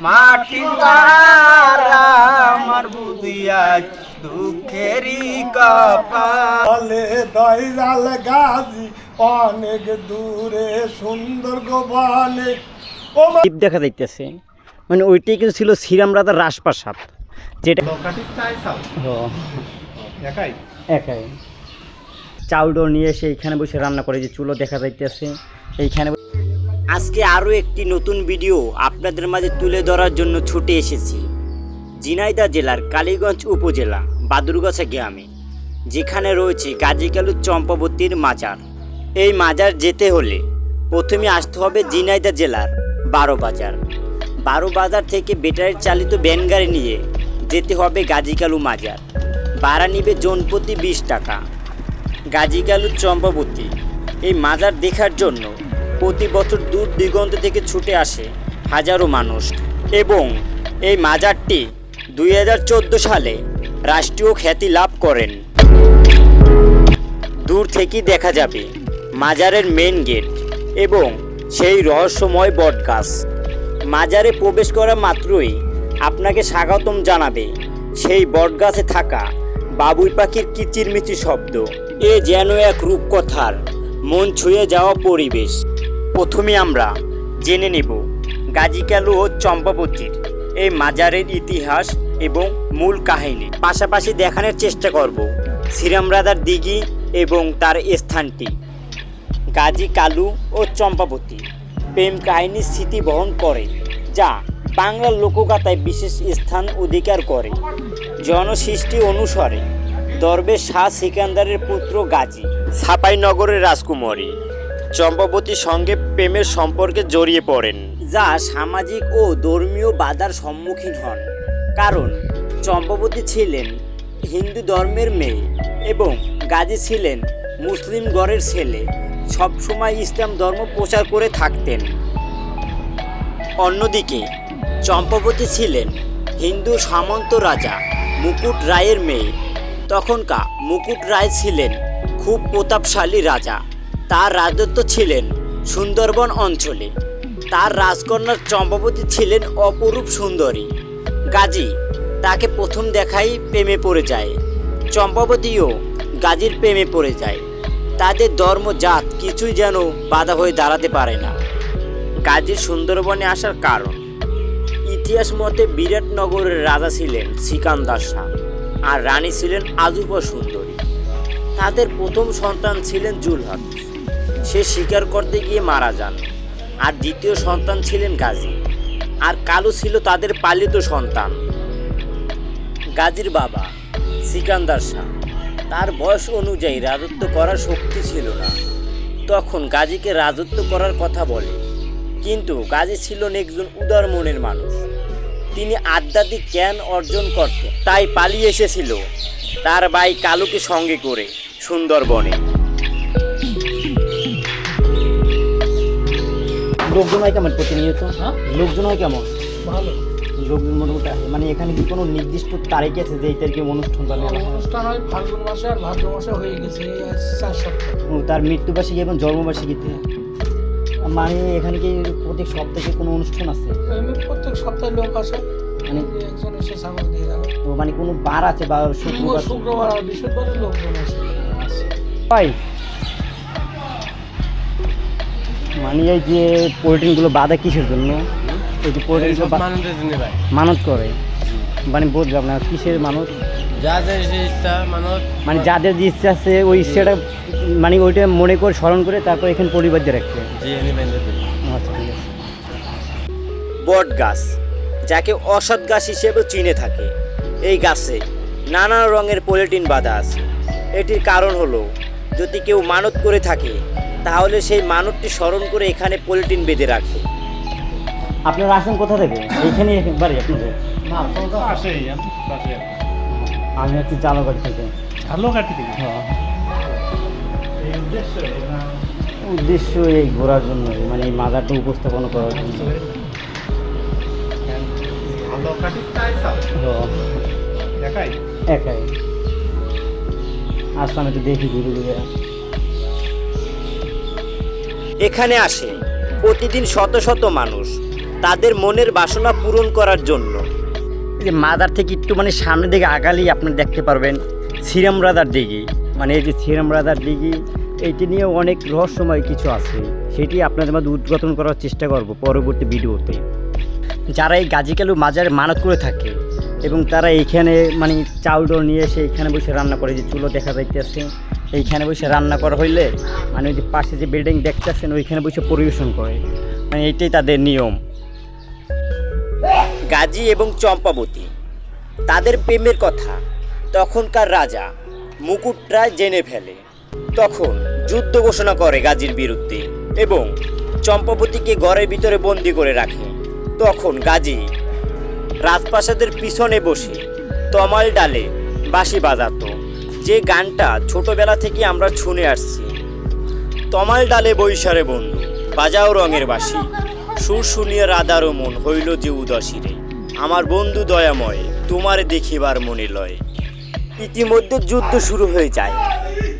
মাটির আমার বুদিয়া দুঃখেরই কপাল দয়াল গাজী অনেক দূরে সুন্দর দ্বীপ দেখা যাইতেছে। মানে ওইটাই কিন্তু ছিল শ্রীরাম রাজার রাজপ্রাসাদ। যেটা ও, একাই? একাই। চাউল নিয়ে এসে এইখানে বসে রান্না করে যে চুলো দেখা যাইতেছে। এইখানে আজকে আরও একটি নতুন ভিডিও আপনাদের মাঝে তুলে ধরার জন্য ছুটে এসেছি। জিনাইদা জেলার কালীগঞ্জ উপজেলা, বাদুরগাছা গ্রামে, যেখানে রয়েছে গাজীকালু চম্পাবতীর মাজার। এই মাজার যেতে হলে প্রথমে আসতে হবে জিনাইদা জেলার বারো বাজার। বারো বাজার থেকে ব্যাটারি চালিত ভ্যান গাড়ি নিয়ে যেতে হবে গাজীকালু মাজার। ভাড়া নিবে জনপ্রতি বিশ টাকা। গাজীকালু চম্পাবতী। এই মাজার দেখার জন্য প্রতি বছর দূর দিগন্ত থেকে ছুটে আসে হাজারো মানুষ। এবং এই মাজারটি দুই হাজার চোদ্দ সালে রাষ্ট্রীয় খ্যাতি লাভ করেন। দূর থেকেই দেখা যাবে মাজারের মেন গেট এবং সেই রহস্যময় বটগাছ। মাজারে প্রবেশ করা মাত্রই আপনাকে স্বাগতম জানাবে সেই বটগাছে থাকা বাবুই পাখির কিচিরমিচির শব্দ। এ যেন এক রূপকথার মন ছুঁয়ে যাওয়া পরিবেশ। প্রথমে আমরা জেনে নেব গাজীকালু ও চম্পাবতীর এই মাজারের ইতিহাস এবং মূল কাহিনী। পাশাপাশি দেখানোর চেষ্টা করব শ্রীরাম রাজার দিঘি এবং তার স্থানটি। গাজী কালু ও চম্পাবতী প্রেম কাহিনীর স্মৃতি বহন করে, যা বাংলার লোকগাথায় বিশেষ স্থান অধিকার করে। জনসৃষ্টি অনুসারে দরবেশ শাহ সিকান্দারের পুত্র গাজী। ছাপাইনগরের রাজকুমারী। চম্পাবতীর সঙ্গে প্রেমের সম্পর্কে জড়িয়ে পড়েন। যা সামাজিক ও ধর্মীয় বাধার সম্মুখীন হন। কারণ, চম্পাবতী ছিলেন হিন্দু ধর্মের মেয়ে এবং গাজী ছিলেন মুসলিম গড়ের ছেলে। সবসময় ইসলাম ধর্ম প্রচার করে থাকতেন। অন্যদিকে, চম্পাবতী ছিলেন হিন্দু সামন্ত রাজা মুকুট রায়ের মেয়ে। তখনকার মুকুট রায় ছিলেন খুব প্রতাপশালী রাজা। তার রাজত্ব ছিলেন সুন্দরবন অঞ্চলে। তার রাজকন্যার চম্পাবতী ছিলেন অপরূপ সুন্দরী। গাজী তাকে প্রথম দেখাই প্রেমে পড়ে যায়। চম্পাবতীও গাজীর প্রেমে পড়ে যায়। তাদের ধর্ম জাত কিছুই যেন বাধা হয়ে দাঁড়াতে পারে না। গাজীর সুন্দরবনে আসার কারণ, ইতিহাস মতে বিরাটনগরের রাজা ছিলেন সিকান্দার শাহ আর রানী ছিলেন আজুবা সুন্দরী। তাদের প্রথম সন্তান ছিলেন জুলহাত। সে শিকার করতে গিয়ে মারা যান। আর দ্বিতীয় সন্তান ছিলেন গাজী। আর কালু ছিল তাদের পালিত সন্তান। গাজীর বাবা সিকান্দার শাহ। তার বয়স অনুযায়ী রাজত্ব করার শক্তি ছিল না। তখন গাজীকে রাজত্ব করার কথা বলে। কিন্তু গাজী ছিলেন একজন উদার মনের মানুষ। তিনি আধ্যাত্মিক জ্ঞান অর্জন করতেন। তাই পালিয়ে এসেছিল তার ভাই কালুকে সঙ্গে করে সুন্দরবনে। লোকজন হয় কেমন প্রতিনিয়ত? লোকজন হয় কেমন? ভালো। লোকজন মোটামুটি আসে মানে এখানে কি কোনো নির্দিষ্ট তারিখ আছে যে এই তারিখে অনুষ্ঠান বা মেলা হয়? অনুষ্ঠান হয় ফাল্গুন মাসে আর ভাদ্র মাসে হয়ে গেছে চার সপ্তাহ। তার মৃত্যুবার্ষিকী এবং জন্মবার্ষিকীতে মানে এখানে কি প্রত্যেক সপ্তাহে কোনো অনুষ্ঠান আছে? প্রত্যেক সপ্তাহে লোক আসে। মানে একজন এসে ছাগল দিয়ে ও মানে কোনো বার আছে বা শুক্রবার? শুক্রবার আর বৃহস্পতিবারে লোকজন আসে। ভাই মানে এই যে পোলট্রিনগুলো বাঁধা কিসের জন্য? এই যে মানত করে। মানে বুঝলাম না কিসের মানত? যা যা যে ইচ্ছা মানুষ মানে যাদের যে ইচ্ছা আছে ওই ইচ্ছাটা মানে ওইটা মনে করে স্মরণ করে তারপর এখানে পরিবার দিয়ে রাখতে। আচ্ছা ঠিক আছে। বট গাছ যাকে অসৎ গাছ হিসেবে চিনে থাকে। এই গাছে নানা রঙের পলিটিন বাঁধা আছে। এটির কারণ হলো যদি কেউ মানত করে থাকে তাহলে সেই মানতটি স্মরণ করে এখানে পলিটিন বেঁধে রাখে। আপনারা আসেন কোথা থেকে? এইখানে বাড়ি আপনাদের? আমি হচ্ছি জালগাড়ি থেকে। ঝালকাঠি থেকে? হ্যাঁ। উদ্দেশ্য এই ঘোরার জন্য মানে এই মাজারটা উপস্থাপনা করার জন্য। হ্যাঁ, একাই? একাই। আসলাম একটু দেখি ঘুরে ঘুরে। এখানে আসে। প্রতিদিন শত শত মানুষ তাদের মনের বাসনা পূরণ করার জন্য। যে মাদার থেকে একটু মানে সামনের দিকে আগালেই আপনি দেখতে পারবেন শ্রীরাম রাধার দিঘি। মানে এই যে শ্রীরাম রাধার দিঘি এইটি নিয়ে অনেক রহস্যময় কিছু আছে। সেটি আপনাদের মধ্যে উদ্ঘাটন করার চেষ্টা করব পরবর্তী ভিডিওতে। যারা এই গাজীকালু মাজারে মানত করে থাকে এবং তারা এইখানে মানে চাউল নিয়ে এসে এইখানে বসে রান্না করে, যে চুলো দেখা যাইতেছে। এইখানে বসে রান্না করা হইলে মানে ওই যে পাশে যে বিল্ডিং দেখতেছেন, ওইখানে বসে পরিবেশন করে। মানে এইটাই তাদের নিয়ম। গাজী এবং চম্পাবতী, তাদের প্রেমের কথা, তখনকার রাজা মুকুট রায় জেনে ফেলে। তখন যুদ্ধ ঘোষণা করে গাজীর বিরুদ্ধে এবং চম্পাবতীকে ঘরের ভিতরে বন্দি করে রাখে। তখন গাজী রাজপ্রাসাদের পিছনে বসে তমাল ডালে বাঁশি বাজাতো। যে গানটা ছোটবেলা থেকে আমরা শুনে আসছি। তমাল ডালে বৈশারে বন্ধু, বাজাও রঙের বাসি সুর শুনিয়ে রাধারও মন হইল যে উদাসীরে। আমার বন্ধু দয়াময়, তোমারে দেখিবার মনে লয়। ইতিমধ্যে যুদ্ধ শুরু হয়ে যায়।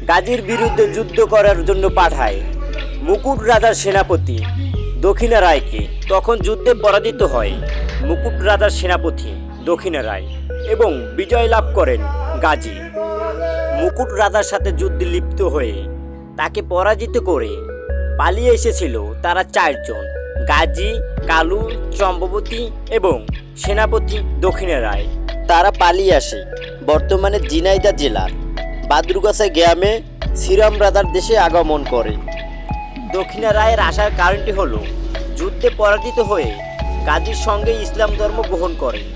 গাজীর বিরুদ্ধে যুদ্ধ করার জন্য পাঠায় মুকুট রাজার সেনাপতি দক্ষিণা রায়কে। তখন যুদ্ধে পরাজিত হয় মুকুট রাজার সেনাপতি, দক্ষিণা রায় এবং বিজয় লাভ করেন গাজী। মুকুট রাজার সাথে যুদ্ধে লিপ্ত হয়ে তাকে পরাজিত করে পালিয়ে এসেছিল তারা চারজন, গাজী, কালু, চম্পবতী এবং সেনাপতি দক্ষিণে রায়। তারা পালিয়ে আসে বর্তমানে জিনাইদা জেলার বাদুরগাছা গ্রামে শ্রীরাম রাজার দেশে আগমন করে। দক্ষিণা রায়ের আসার কারণটি হলো, যুদ্ধে পরাজিত হয়ে গাজীর সঙ্গে ইসলাম ধর্ম গ্রহণ করেন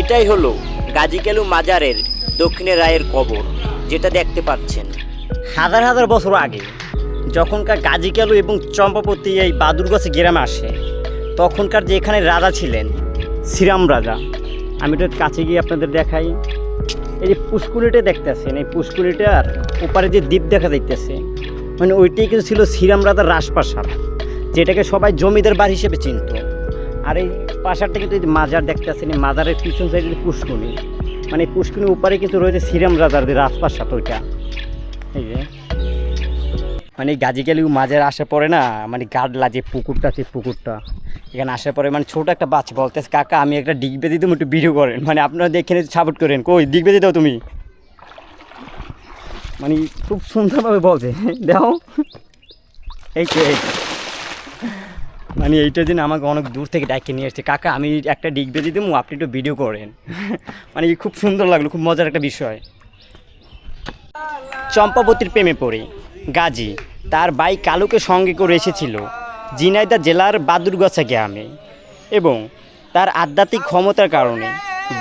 এটাই হলো গাজীকেলু মাজারের দক্ষিণে রায়ের কবর, যেটা দেখতে পাচ্ছেন। হাজার হাজার বছর আগে, যখনকার গাজীকালু এবং চম্পাপতি এই বাদুরগছে গ্রামে আসে, তখনকার যে এখানে রাজা ছিলেন, শ্রীরাম রাজা, আমি একটু কাছে গিয়ে আপনাদের দেখাই। এই যে পুষ্কুলিটা দেখতেছেন, এই পুষ্কুলিটার ওপারে যে দ্বীপ দেখা যাইতেছে মানে ওইটাই কিন্তু ছিল শ্রীরাম রাজার রাজপ্রাসাদ। যেটাকে সবাই জমিদার বাড়ি হিসেবে চিনত। আর এই প্রাসাদটা কিন্তু এই যে মাজার দেখতেছেন এই মাজারের পিছন সাইডে পুষ্কুনি মানে এই পুষ্কুনির ওপারে কিন্তু রয়েছে শ্রীরাম রাজার যে রাজপ্রাসাদ ওইটা। এই যে। মানে গাজিকালি মাঝের আসার পরে না মানে গাডলা যে পুকুরটা আছে পুকুরটা। এখানে আসার পরে মানে ছোট একটা বাচ্চা বলতেছে, কাকা, আমি একটা ডিগ বেঁধে দিতাম একটু ভিডিও করেন। মানে আপনারা দেখে সাপোর্ট করেন। কই, ডিগ বেঁধে দাও তুমি। মানে খুব সুন্দরভাবে বলছে। দেখো। এই তো এই। মানে এইটার জন্য আমাকে অনেক দূর থেকে ডাকে নিয়ে এসছে কাকা, আমি একটা ডিগ বেঁধে দেবো, আপনি একটু ভিডিও করেন। মানে খুব সুন্দর লাগল, খুব মজার একটা বিষয়। চম্পাবতীর প্রেমে পড়ে গাজী, তার ভাই কালুকে সঙ্গে করে এসেছিল জিনাইদা জেলার বাদুরগাছা গ্রামে এবং তার আধ্যাত্মিক ক্ষমতার কারণে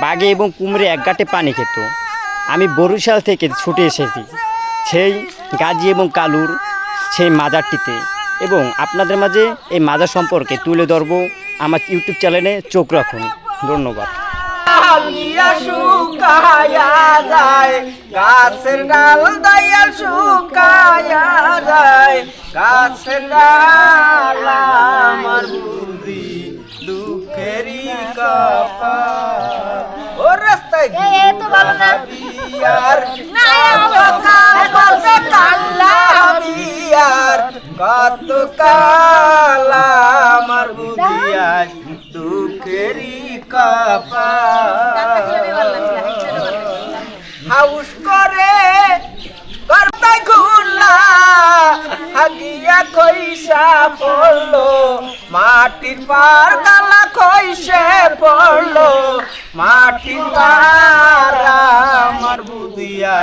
বাঘে এবং কুমড়ে একগাটে পানি খেত। আমি বরিশাল থেকে ছুটে এসেছি, সেই গাজী এবং কালুর সেই মাজারটিতে। এবং আপনাদের মাঝে এই মাজার সম্পর্কে তুলে ধরবো আমার ইউটিউব চ্যানেলে চোখ রাখুন। ধন্যবাদ। ও রাস্তায় বিয়ার বিয়ার কত কাল আমার কপাল হাউস করে করতে ঘুরলা হাগিয়া কইসা পড়ল, মাটির পার গালা কইসে পড়ল, মাটির আমার বুদিয়া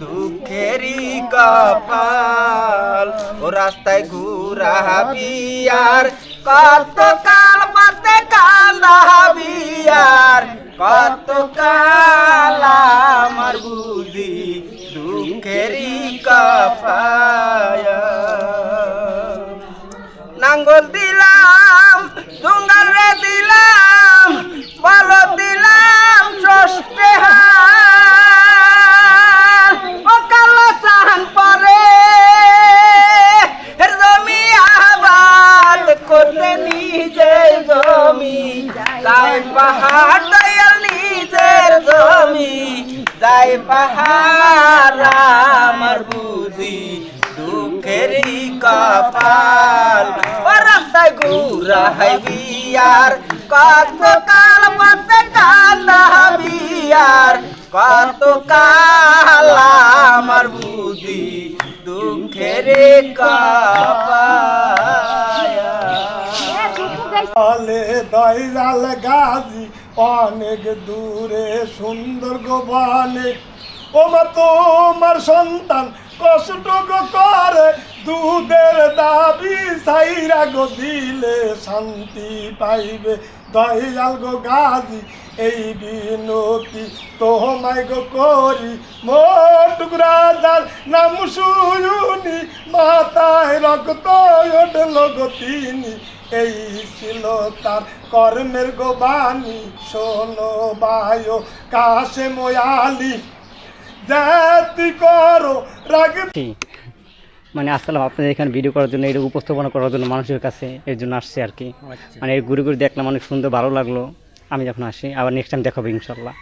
দুঃখেরই কপাল। ও রাস্তায় ঘুরা বিয়ার কত কাল পাতে কালা বিয়ার কত কাল আমার বুদ্ধি দুঃখেরই কপায় করতে নিজে জমি, যাই পাহাড় দয়াল নিজের জমি, যাই পাহাড় আমার বুঝি দুঃখেরই কপাল। ও রাস্তা যায় গুড়াই বিয়ার, কত কাল পথে কান্দা বিয়ার, কত কাল আমার বুদ্ধি দুঃখের কাপায়া আলে দয়াল গাজী, অনেক দূরে সুন্দর গোবানে ও মা তোমার সন্তান কষ্ট করে, দুধের দাবি সাইরা গো দিলে শান্তি পাইবে। দয়াল গো গাজী, এই বিনতি তোমায় গো করি। মোটুক নাম শুনি মাথায় রক্ত উঠল গো তিনি। এই ছিল তার কর্মের গো বাণী শোনো বায়ো কাশে ময়ালি জাতি করো রাগ মানে আসলাম আপনাদের এখানে ভিডিও করার জন্য এটা উপস্থাপনা করার জন্য মানুষের কাছে এর জন্য আসছে আর কি। মানে এই ঘুরে ঘুরে দেখলাম অনেক সুন্দর ভালো লাগল। আমি যখন আসি আবার নেক্সট টাইম দেখাবো ইনশাল্লাহ।